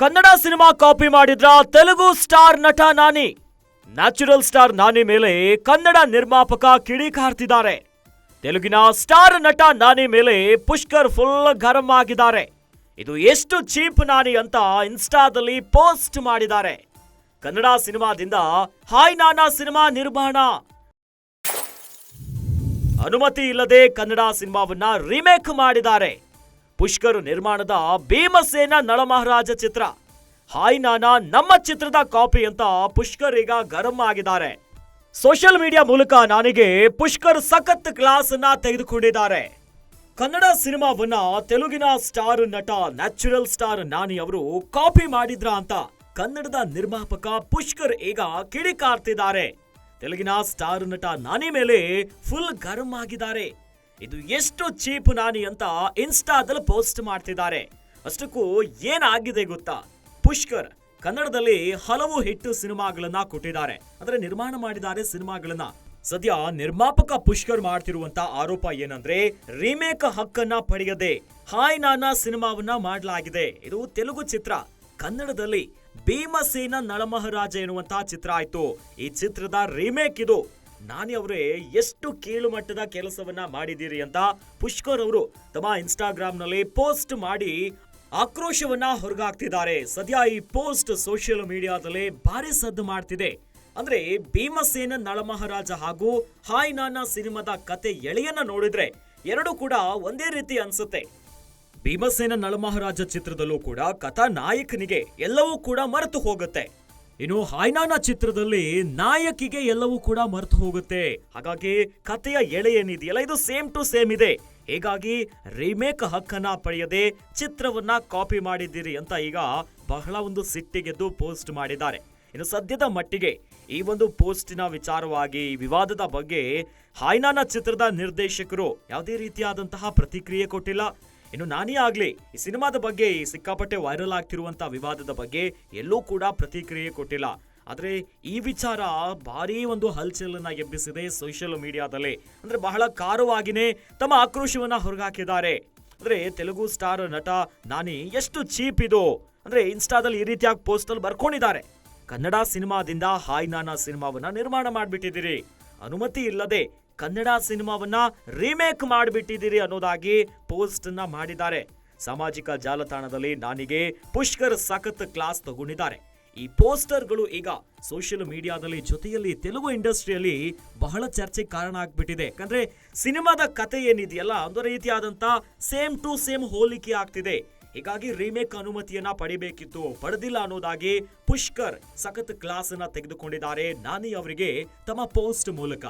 Kannada cinema copy ಮಾಡಿದ್ರ Telugu star ನಟ ನಾನಿ. Natural star ನಾನಿ ಮೇಲೆ ಕನ್ನಡ ನಿರ್ಮಾಪಕ ಕಿಡಿಕಾರ್ತಿದ್ದಾರೆ ತೆಲುಗಿನ ಸ್ಟಾರ್ ನಟ ನಾನಿ ಮೇಲೆ ಪುಷ್ಕರ್ ಫುಲ್ ಗರಂ ಆಗಿದ್ದಾರೆ. ಇದು ಎಷ್ಟು ಚೀಪ್ ನಾನಿ ಅಂತ ಇನ್ಸ್ಟಾದಲ್ಲಿ ಪೋಸ್ಟ್ ಮಾಡಿದ್ದಾರೆ. ಕನ್ನಡ ಸಿನಿಮಾದಿಂದ ಹಾಯ್ ನಾನಾ ಸಿನಿಮಾ ನಿರ್ಮಾಣ. ಅನುಮತಿ ಇಲ್ಲದೆ ಕನ್ನಡ ಸಿನಿಮಾವನ್ನ ರೀಮೇಕ್ ಮಾಡಿದ್ದಾರೆ. ಪುಷ್ಕರ್ ನಿರ್ಮಾಣದ ಭೀಮಸೇನ ನಳಮಹಾರಾಜ ಚಿತ್ರ. ಹಾಯ್ ನಾನಾ, ನಮ್ಮ ಚಿತ್ರದ ಕಾಪಿ ಅಂತ ಪುಷ್ಕರ್ ಈಗ ಗರಂ ಆಗಿದ್ದಾರೆ. ಸೋಷಿಯಲ್ ಮೀಡಿಯಾ ಮೂಲಕ ನನಗೆ ಪುಷ್ಕರ್ ಸಖತ್ ಕ್ಲಾಸ್ ಅನ್ನ ತೆಗೆದುಕೊಂಡಿದ್ದಾರೆ. ಕನ್ನಡ ಸಿನಿಮಾವನ್ನ ತೆಲುಗಿನ ಸ್ಟಾರ್ ನಟ, ನ್ಯಾಚುರಲ್ ಸ್ಟಾರ್ ನಾನಿ ಅವರು ಕಾಪಿ ಮಾಡಿದ್ರ ಅಂತ ಕನ್ನಡದ ನಿರ್ಮಾಪಕ ಪುಷ್ಕರ್ ಈಗ ಕಿಡಿಕಾರ್ತಿದ್ದಾರೆ. ತೆಲುಗಿನ ಸ್ಟಾರ್ ನಟ ನಾನಿ ಮೇಲೆ ಫುಲ್ ಗರಂ ಆಗಿದ್ದಾರೆ. ಇದು ಎಷ್ಟು ಚೀಪ್ ನಾನಿ ಅಂತ ಇನ್ಸ್ಟಾದಲ್ಲಿ ಪೋಸ್ಟ್ ಮಾಡ್ತಿದ್ದಾರೆ. ಅಷ್ಟಕ್ಕೂ ಏನಾಗಿದೆ ಗೊತ್ತಾ? ಪುಷ್ಕರ್ ಕನ್ನಡದಲ್ಲಿ ಹಲವು ಹಿಟ್ ಸಿನಿಮಾಗಳನ್ನ ಕೊಟ್ಟಿದ್ದಾರೆ. ಅಂದ್ರೆ ನಿರ್ಮಾಣ ಮಾಡಿದ್ದಾರೆ ಸಿನಿಮಾಗಳನ್ನ. ಸದ್ಯ ನಿರ್ಮಾಪಕ ಪುಷ್ಕರ್ ಮಾಡ್ತಿರುವಂತ ಆರೋಪ ಏನಂದ್ರೆ, ರೀಮೇಕ್ ಹಕ್ಕನ್ನ ಪಡೆಯದೆ ಹಾಯ್ ನಾನಾ ಸಿನಿಮಾವನ್ನ ಮಾಡಲಾಗಿದೆ. ಇದು ತೆಲುಗು ಚಿತ್ರ. ಕನ್ನಡದಲ್ಲಿ ಭೀಮಸೇನ ನಳಮಹರಾಜ ಎನ್ನುವಂತಹ ಚಿತ್ರ ಆಯ್ತು. ಈ ಚಿತ್ರದ ರೀಮೇಕ್ ಇದು. ನಾನಿ ಅವರೇ, ಎಷ್ಟು ಕೀಳು ಮಟ್ಟದ ಕೆಲಸವನ್ನ ಮಾಡಿದ್ದೀರಿ ಅಂತ ಪುಷ್ಕರ್ ಅವರು ತಮ್ಮ ಇನ್ಸ್ಟಾಗ್ರಾಮ್ನಲ್ಲಿ ಪೋಸ್ಟ್ ಮಾಡಿ ಆಕ್ರೋಶವನ್ನ ಹೊರಗಾಕ್ತಿದ್ದಾರೆ. ಸದ್ಯ ಈ ಪೋಸ್ಟ್ ಸೋಷಿಯಲ್ ಮೀಡಿಯಾದಲ್ಲಿ ಭಾರಿ ಸದ್ದು ಮಾಡ್ತಿದೆ. ಅಂದ್ರೆ ಭೀಮಸೇನ ನಳಮಹಾರಾಜ ಹಾಗೂ ಹಾಯ್ ನಾನಾ ಸಿನಿಮಾದ ಕತೆ ಎಳೆಯನ್ನ ನೋಡಿದ್ರೆ ಎರಡೂ ಕೂಡ ಒಂದೇ ರೀತಿ ಅನ್ಸುತ್ತೆ. ಭೀಮಸೇನ ನಳಮಹಾರಾಜ ಚಿತ್ರದಲ್ಲೂ ಕೂಡ ಕಥಾ ನಾಯಕನಿಗೆ ಎಲ್ಲವೂ ಕೂಡ ಮರೆತು ಹೋಗುತ್ತೆ. ಇನ್ನು ಹಾಯ್ನಾನ ಚಿತ್ರದಲ್ಲಿ ನಾಯಕಿಗೆ ಎಲ್ಲವೂ ಕೂಡ ಮರೆತು ಹೋಗುತ್ತೆ. ಹಾಗಾಗಿ ಕಥೆಯ ಎಳೆ ಏನಿದೆಯಲ್ಲ ಇದು ಸೇಮ್ ಟು ಸೇಮ್ ಇದೆ. ಹೀಗಾಗಿ ರೀಮೇಕ್ ಹಕ್ಕನ್ನ ಪಡೆಯದೆ ಚಿತ್ರವನ್ನ ಕಾಪಿ ಮಾಡಿದ್ದೀರಿ ಅಂತ ಈಗ ಬಹಳ ಒಂದು ಸಿಟ್ಟಿಗೆದ್ದು ಪೋಸ್ಟ್ ಮಾಡಿದ್ದಾರೆ. ಇನ್ನು ಸದ್ಯದ ಮಟ್ಟಿಗೆ ಈ ಒಂದು ಪೋಸ್ಟಿನ ವಿಚಾರವಾಗಿ ವಿವಾದದ ಬಗ್ಗೆ ಹಾಯ್ನಾನ ಚಿತ್ರದ ನಿರ್ದೇಶಕರು ಯಾವುದೇ ರೀತಿಯಾದಂತಹ ಪ್ರತಿಕ್ರಿಯೆ ಕೊಟ್ಟಿಲ್ಲ. ಇನ್ನು ನಾನೇ ಆಗಲಿ, ಈ ಸಿನಿಮಾದ ಬಗ್ಗೆ ಈ ಸಿಕ್ಕಾಪಟ್ಟೆ ವೈರಲ್ ಆಗ್ತಿರುವಂಥ ವಿವಾದದ ಬಗ್ಗೆ ಎಲ್ಲೂ ಕೂಡ ಪ್ರತಿಕ್ರಿಯೆ ಕೊಟ್ಟಿಲ್ಲ. ಆದರೆ ಈ ವಿಚಾರ ಭಾರೀ ಒಂದು ಹಲ್ಚಲನ್ನ ಎಬ್ಬಿಸಿದೆ ಸೋಷಿಯಲ್ ಮೀಡಿಯಾದಲ್ಲಿ ಅಂದ್ರೆ ಬಹಳ ಕಾರುವಾಗಿನೇ ತಮ್ಮ ಆಕ್ರೋಶವನ್ನ ಹೊರಗಾಕಿದ್ದಾರೆ. ಅಂದ್ರೆ ತೆಲುಗು ಸ್ಟಾರ್ ನಟ ನಾನಿ ಎಷ್ಟು ಚೀಪ್ ಇದು. ಅಂದರೆ ಇನ್ಸ್ಟಾದಲ್ಲಿ ಈ ರೀತಿಯಾಗಿ ಪೋಸ್ಟ್ ಅಲ್ಲಿ ಬರ್ಕೊಂಡಿದ್ದಾರೆ. ಕನ್ನಡ ಸಿನಿಮಾದಿಂದ ಹಾಯ್ ನಾನಾ ಸಿನಿಮಾವನ್ನ ನಿರ್ಮಾಣ ಮಾಡಿಬಿಟ್ಟಿದ್ದೀರಿ. ಅನುಮತಿ ಇಲ್ಲದೆ ಕನ್ನಡ ಸಿನಿಮಾವನ್ನ ರೀಮೇಕ್ ಮಾಡಿಬಿಟ್ಟಿದ್ದೀರಿ ಅನ್ನೋದಾಗಿ ಪೋಸ್ಟ್ ಮಾಡಿದ್ದಾರೆ. ಸಾಮಾಜಿಕ ಜಾಲತಾಣದಲ್ಲಿ ನಾನಿಗೆ ಪುಷ್ಕರ್ ಸಖತ್ ಕ್ಲಾಸ್ ತಗೊಂಡಿದ್ದಾರೆ. ಈ ಪೋಸ್ಟರ್ಗಳು ಈಗ ಸೋಷಿಯಲ್ ಮೀಡಿಯಾದಲ್ಲಿ ಜೊತೆಯಲ್ಲಿ ತೆಲುಗು ಇಂಡಸ್ಟ್ರಿಯಲ್ಲಿ ಬಹಳ ಚರ್ಚೆ ಕಾರಣ ಆಗ್ಬಿಟ್ಟಿದೆ. ಯಾಕಂದ್ರೆ ಸಿನಿಮಾದ ಕತೆ ಏನಿದೆಯಲ್ಲ, ಒಂದು ರೀತಿಯಾದಂತ ಸೇಮ್ ಟು ಸೇಮ್ ಹೋಲಿಕೆ ಆಗ್ತಿದೆ. ಹೀಗಾಗಿ ರೀಮೇಕ್ ಅನುಮತಿಯನ್ನ ಪಡಿಬೇಕಿತ್ತು, ಪಡೆದಿಲ್ಲ ಅನ್ನೋದಾಗಿ ಪುಷ್ಕರ್ ಸಖತ್ ಕ್ಲಾಸ್ ಅನ್ನ ತೆಗೆದುಕೊಂಡಿದ್ದಾರೆ ನಾನಿ ಅವರಿಗೆ ತಮ್ಮ ಪೋಸ್ಟ್ ಮೂಲಕ.